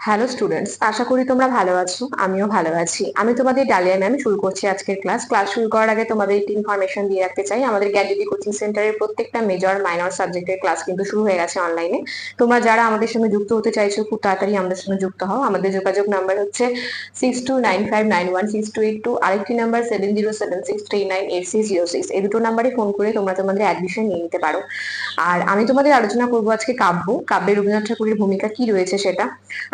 Hello students আশা করি তোমরা ভালো আছো, আমিও ভালো আছি। আমি তোমাদের ডালিয়া ম্যাম শুরু করছি আজকের ক্লাস ক্লাস শুরু করার আগে তোমাদের একটি ইনফরমেশন দিয়ে রাখতে চাই। আমাদের গ্যাডিডি কোচিং সেন্টারের প্রত্যেকটা মেজর মাইনর সাবজেক্টের ক্লাস কিন্তু শুরু হয়ে গেছে অনলাইনে তোমরা যারা আমাদের সঙ্গে যুক্ত হতে চাইছো, খুব তাড়াতাড়ি আমাদের সঙ্গে যুক্ত হও। আমাদের যোগাযোগ নাম্বার হচ্ছে six two nine five nine one six two eight two আরেকটি number seven zero seven six three nine eight six zero six এই দুটো নাম্বারে ফোন করে তোমরা তোমাদের অ্যাডমিশন নিয়ে নিতে পারো। আর আমি তোমাদের আলোচনা করব আজকে কাব্য। কাব্যে রবীন্দ্রনাথ ঠাকুরের ভূমিকা কি রয়েছে সেটা?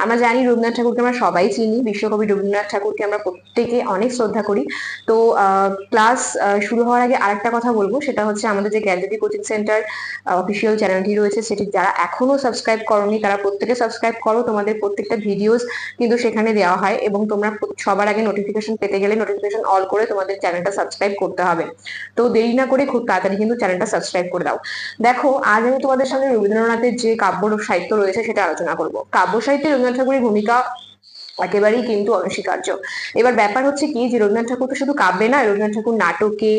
আমরা জানি রবীন্দ্রনাথ ঠাকুরকে আমরা সবাই চিনি, বিশ্বকবি রবীন্দ্রনাথ ঠাকুরকে আমরা প্রত্যেকে অনেক শ্রদ্ধা করি। তো ক্লাস শুরু হওয়ার আগে আরেকটা কথা বলব, সেটা হচ্ছে আমাদের যে গ্যালারি কোচিং সেন্টার অফিসিয়াল চ্যানেলটি রয়েছে, সেটি যারা এখনও সাবস্ক্রাইব করনি, তারা প্রত্যেকে সাবস্ক্রাইব করো। তোমাদের প্রত্যেকটা ভিডিওস কিন্তু সেখানে দেওয়া হয় এবং তোমরা সবার আগে নোটিফিকেশন পেতে গেলে নোটিফিকেশন অল করে তোমাদের চ্যানেলটা সাবস্ক্রাইব করতে হবে। তো দেরি না করে খুব তাড়াতাড়ি কিন্তু চ্যানেলটা সাবস্ক্রাইব করে দাও। দেখো, আজ আমি তোমাদের সামনে রবীন্দ্রনাথের যে কাব্য সাহিত্য রয়েছে, সেটা আলোচনা করব। কাব্য সাহিত্যে রবীন্দ্রনাথ ঠাকুরের ভূমিকা একেবারেই কিন্তু অনস্বীকার্য। এবার ব্যাপার হচ্ছে কি যে রবীন্দ্রনাথ ঠাকুর তো শুধু কাব্যে না, রবীন্দ্রনাথ ঠাকুর নাটকে,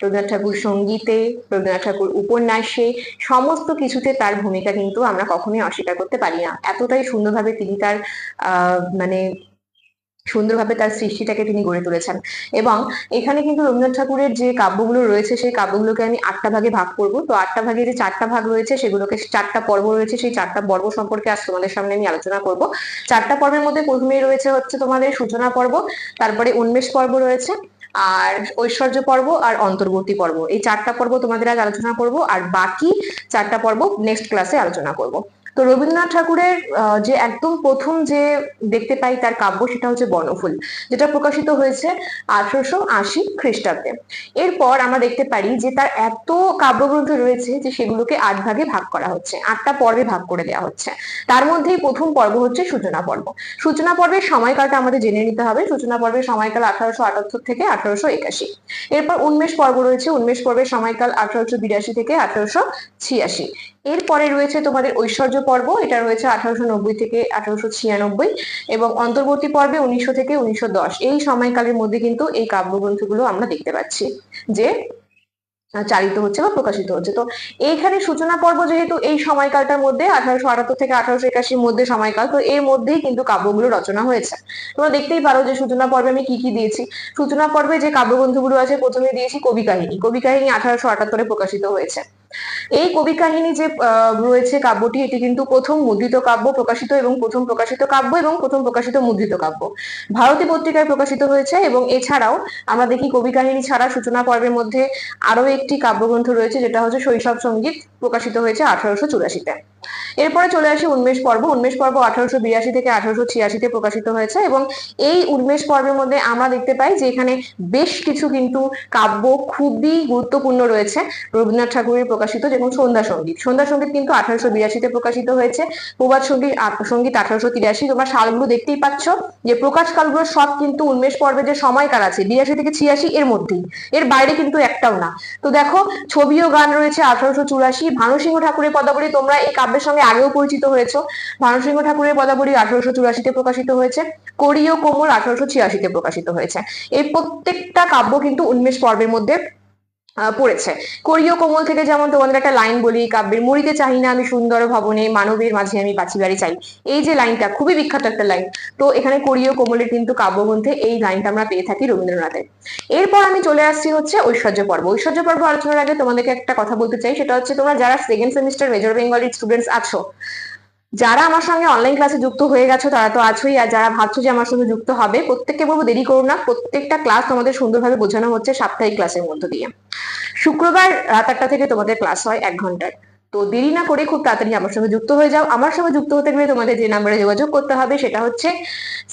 রবীন্দ্রনাথ ঠাকুর সঙ্গীতে, রবীন্দ্রনাথ ঠাকুর উপন্যাসে সমস্ত কিছুতে তার ভূমিকা কিন্তু আমরা কখনোই অস্বীকার করতে পারি না। এতটাই সুন্দরভাবে তিনি তার মানে সুন্দরভাবে তার সৃষ্টিটাকে তিনি গড়ে তুলেছেন। এবং এখানে কিন্তু রবীন্দ্রনাথ ঠাকুরের যে কাব্যগুলো রয়েছে, সেই কাব্যগুলোকে আমি আটটা ভাগে ভাগ করব। তো আটটা ভাগে যে চারটা ভাগ রয়েছে, সেগুলোকে চারটা পর্ব রয়েছে, সেই চারটা পর্ব সম্পর্কে আজ তোমাদের সামনে আমি আলোচনা করব। চারটা পর্বের মধ্যে প্রথমেই রয়েছে হচ্ছে তোমাদের সূচনা পর্ব, তারপরে উন্মেষ পর্ব রয়েছে, আর ঐশ্বর্য পর্ব আর অন্তর্বর্তী পর্ব। এই চারটা পর্ব তোমাদের আজ আলোচনা করব, আর বাকি চারটা পর্ব নেক্সট ক্লাসে আলোচনা করব। তো রবীন্দ্রনাথ ঠাকুরের যে একদম প্রথম যে দেখতে পাই তার কাব্য সেটা হচ্ছে বনফুল, যেটা প্রকাশিত হয়েছে আঠারোশো আশি খ্রিস্টাব্দে। এরপর আমরা দেখতে পারি যে তার এত কাব্যগ্রন্থ রয়েছে যে সেগুলোকে আট ভাগে ভাগ করা হচ্ছে, আটটা পর্বে ভাগ করে দেওয়া হচ্ছে। তার মধ্যেই প্রথম পর্ব হচ্ছে সূচনা পর্ব। সূচনা পর্বের সময়কালটা আমাদের জেনে নিতে হবে। সূচনা পর্বের সময়কাল আঠারোশো আটাত্তর থেকে আঠারোশো একাশি। এরপর উন্মেষ পর্ব রয়েছে। উন্মেষ পর্বের সময়কাল আঠারোশো বিরাশি থেকে আঠারোশো ছিয়াশি। এরপরে রয়েছে তোমাদের ঐশ্বর্য পর্ব, এটা রয়েছে আঠারোশো নব্বই থেকে আঠারোশো ছিয়ানব্বই এবং অন্তর্বর্তী পর্বে উনিশশো থেকে উনিশশো দশ। এই সময়কালের মধ্যে কিন্তু এই কাব্যগ্রন্থগুলো আমরা দেখতে পাচ্ছি যে চালিত হচ্ছে বা প্রকাশিত হচ্ছে। তো এইখানে সূচনা পর্ব যেহেতু এই সময়কালটার মধ্যে, আঠারোশো আটাত্তর থেকে আঠারোশো একাশির মধ্যে সময়কাল, তো এর মধ্যেই কিন্তু কাব্যগুলো রচনা হয়েছে। তোমরা দেখতেই পারো যে সূচনা পর্বে আমি কি কি দিয়েছি। সূচনা পর্বে যে কাব্যগ্রন্থগুলো আছে, প্রথমে দিয়েছি কবি কাহিনী। কবি কাহিনী আঠারোশো আটাত্তরে প্রকাশিত হয়েছে। এই কবি কাহিনী যে রয়েছে কাব্যটি, এটি কিন্তু প্রথম মুদ্রিত কাব্য প্রকাশিত এবং প্রথম প্রকাশিত কাব্য এবং প্রথম প্রকাশিত মুদ্রিত কাব্য। ভারতী পত্রিকায় প্রকাশিত হয়েছে এবং এছাড়াও আমরা দেখি কবি কাহিনী ছাড়া সূচনা পর্বের মধ্যে আরও একটি কাব্যগ্রন্থ রয়েছে, যেটা হচ্ছে শৈশব সংগীত, প্রকাশিত হয়েছে আঠারোশো চুরাশিতে। এরপরে চলে আসি উন্মেষ পর্ব। উন্মেষ পর্ব আঠারোশো বিরাশি থেকে আঠারোশো ছিয়াশিতে প্রকাশিত হয়েছে এবং এই উন্মেষ পর্বের মধ্যে আমরা দেখতে পাই যে এখানে বেশ কিছু কিন্তু কাব্য খুবই গুরুত্বপূর্ণ রয়েছে। রবীন্দ্রনাথ ঠাকুরের প্রকাশিত যেমন সন্ধ্যা সংগীত। সন্ধ্যা সংগীত কিন্তু আঠারোশো বিরাশিতে প্রকাশিত হয়েছে। প্রবাদ সংগীত সংগীত আঠারোশো তিরাশি। তোমরা সালগুলো দেখতেই পাচ্ছ যে প্রকাশ কালগুলো সব কিন্তু উন্মেষ পর্বে যে সময়কাল আছে, বিরাশি থেকে ছিয়াশি এর মধ্যেই। এর বাইরে কিন্তু একটাও না। তো দেখো, ছবি ও গান রয়েছে আঠারোশো চুরাশি। ভানুসিংহ ঠাকুরের পদাবলী তোমরা এই কাব্যের সঙ্গে আগেও পরিচিত হয়েছে। ভানুসিংহ ঠাকুরের পদাবলী আঠারোশো চুরাশিতে প্রকাশিত হয়েছে। কোরীয় কোমল আঠারোশো ছিয়াশিতে প্রকাশিত হয়েছে। এই প্রত্যেকটা কাব্য কিন্তু উন্মেষ পর্বের মধ্যে পড়েছে। কোরীয় কোমল থেকে যেমন তোমাদের একটা লাইন বলি, কাব্যের মরিতে চাই না আমি সুন্দর ভবনে, মানবের মাঝে আমি বাঁচি বাড়ি চাই। এই যে লাইনটা খুবই বিখ্যাত একটা লাইন তো এখানে কোরীয় কোমলের কিন্তু কাব্যগ্রন্থে এই লাইনটা আমরা পেয়ে থাকি রবীন্দ্রনাথের এরপর আমি চলে আসছি হচ্ছে ঐশ্বর্য পর্ব। ঐশ্বর্য পর্ব আলোচনার আগে তোমাদেরকে একটা কথা বলতে চাই, সেটা হচ্ছে তোমরা যারা সেকেন্ড সেমিস্টার মেজর বেঙ্গলির স্টুডেন্টস আছো যারা আমার সঙ্গে অনলাইন ক্লাসে যুক্ত হয়ে গেছো, তারা তো আছোই। আর যারা ভাবছ যে আমার সঙ্গে যুক্ত হবে, প্রত্যেককে বলব দেরি করো না। প্রত্যেকটা ক্লাস তোমাদের সুন্দরভাবে বোঝানো হচ্ছে সাপ্তাহিক ক্লাসের মধ্য দিয়ে। শুক্রবার রাত আটটা থেকে তোমাদের ক্লাস হয় এক ঘণ্টার। তো দেরি না করে খুব তাড়াতাড়ি আমার সঙ্গে যুক্ত হয়ে যাও। আমার সঙ্গে যুক্ত হতে গেলে তোমাদের যে নাম্বারে যোগাযোগ করতে হবে, সেটা হচ্ছে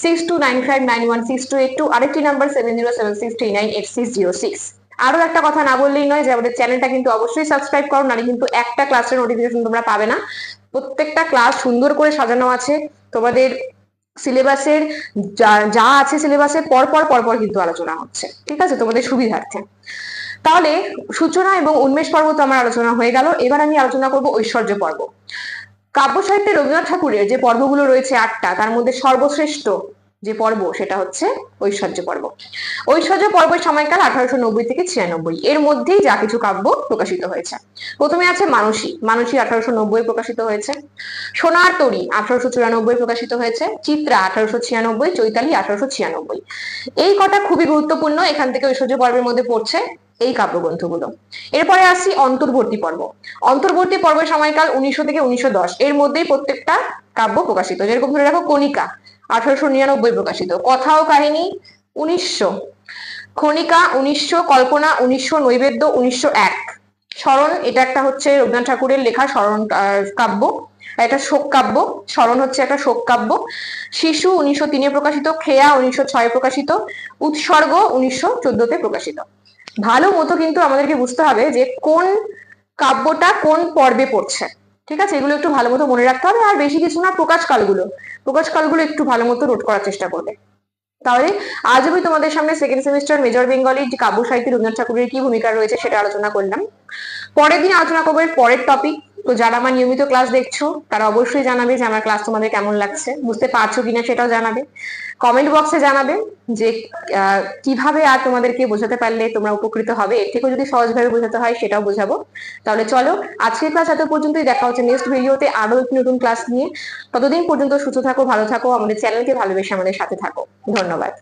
six two nine five nine one six two eight two আরেকটি number seven zero seven six three nine eight six zero six আরও একটা কথা না বললেই নয় যে আমাদের চ্যানেলটা কিন্তু অবশ্যই সাবস্ক্রাইব করো, নাহলে কিন্তু একটা ক্লাসের নোটিফিকেশন তোমরা পাবে না। প্রত্যেকটা ক্লাস সুন্দর করে সাজানো আছে। তোমাদের সিলেবাসের যা আছে সিলেবাসের পরপর পরপর পর পর কিন্তু আলোচনা হচ্ছে। ঠিক আছে? তোমাদের সুবিধার্থে। তাহলে সূচনা এবং উন্মেষ পর্ব তো আমার আলোচনা হয়ে গেল। এবার আমি আলোচনা করব ঐশ্বর্য পর্ব। কাব্য সাহিত্যে রবীন্দ্রনাথ ঠাকুরের যে পর্বগুলো রয়েছে আটটা, তার মধ্যে সর্বশ্রেষ্ঠ যে পর্ব সেটা হচ্ছে ঐশ্বর্য পর্ব। ঐশ্বর্য পর্বের সময়কাল আঠারোশো নব্বই থেকে ছিয়ানব্বই। এর মধ্যেই যা কিছু কাব্য প্রকাশিত হয়েছে। প্রথমে আছে মানসী। মানসী আঠারোশো নব্বই প্রকাশিত হয়েছে। সোনার তরী আঠারোশো চুরানব্বই প্রকাশিত হয়েছে। চিত্রা আঠারোশো ছিয়ানব্বই, চৈতালি আঠারোশো ছিয়ানব্বই। এই কটা খুবই গুরুত্বপূর্ণ এখান থেকে ঐশ্বর্য পর্বের মধ্যে পড়ছে এই কাব্যগ্রন্থগুলো এরপরে আসি অন্তর্বর্তী পর্ব। অন্তর্বর্তী পর্বের সময়কাল উনিশশো থেকে উনিশশো দশ। এর মধ্যেই প্রত্যেকটা কাব্য প্রকাশিত। যেরকম ধরে রাখো কণিকা। আঠারোশো নিরানব্বই প্রকাশিত। কথা ও কাহিনী উনিশশো। খনিকা উনিশশো, কল্পনা উনিশশো, নৈবেদ্য উনিশশো এক। স্মরণ, এটা একটা হচ্ছে রবীন্দ্রনাথ ঠাকুরের লেখা স্মরণ কাব্য। এটা শোক কাব্য। স্মরণ হচ্ছে একটা শোক কাব্য। শিশু উনিশশো তিনে প্রকাশিত খেয়া উনিশশো ছয় প্রকাশিত, উৎসর্গ উনিশশো চোদ্দতে প্রকাশিত। ভালো মতো কিন্তু আমাদেরকে বুঝতে হবে যে কোন কাব্যটা কোন পর্বে পড়ছে। ঠিক আছে? এগুলো একটু ভালো মতো মনে রাখতে হবে আর বেশি কিছু না, প্রকাশ কালগুলো। প্রকাশ কালগুলো একটু ভালো মতো নোট করার চেষ্টা করবে। তাহলে আজ আমি তোমাদের সামনে সেকেন্ড সেমিস্টার মেজর বেঙ্গলি যে কাব্য সাহিত্যে রবীন্দ্রনাথ ঠাকুরের কি ভূমিকা রয়েছে সেটা আলোচনা করলাম। পরের দিন আলোচনা করব পরের টপিক তো যারা আমার নিয়মিত ক্লাস দেখছ, তারা অবশ্যই জানাবে যে আমার ক্লাস তোমাদের কেমন লাগছে। বুঝতে পারছ কিনা সেটাও জানাবে। কমেন্ট বক্সে জানাবে যে কীভাবে আর তোমাদেরকে বোঝাতে পারলে তোমরা উপকৃত হবে। এর থেকেও যদি সহজভাবে বোঝাতে হয় সেটাও বোঝাবো। তাহলে চলো, আজকের ক্লাস এত পর্যন্তই। দেখা হচ্ছে নেক্সট ভিডিওতে আরও একটি নতুন ক্লাস নিয়ে। ততদিন পর্যন্ত সুস্থ থাকো, ভালো থাকো, আমাদের চ্যানেলকে ভালোবেসে আমাদের সাথে থাকো। ধন্যবাদ।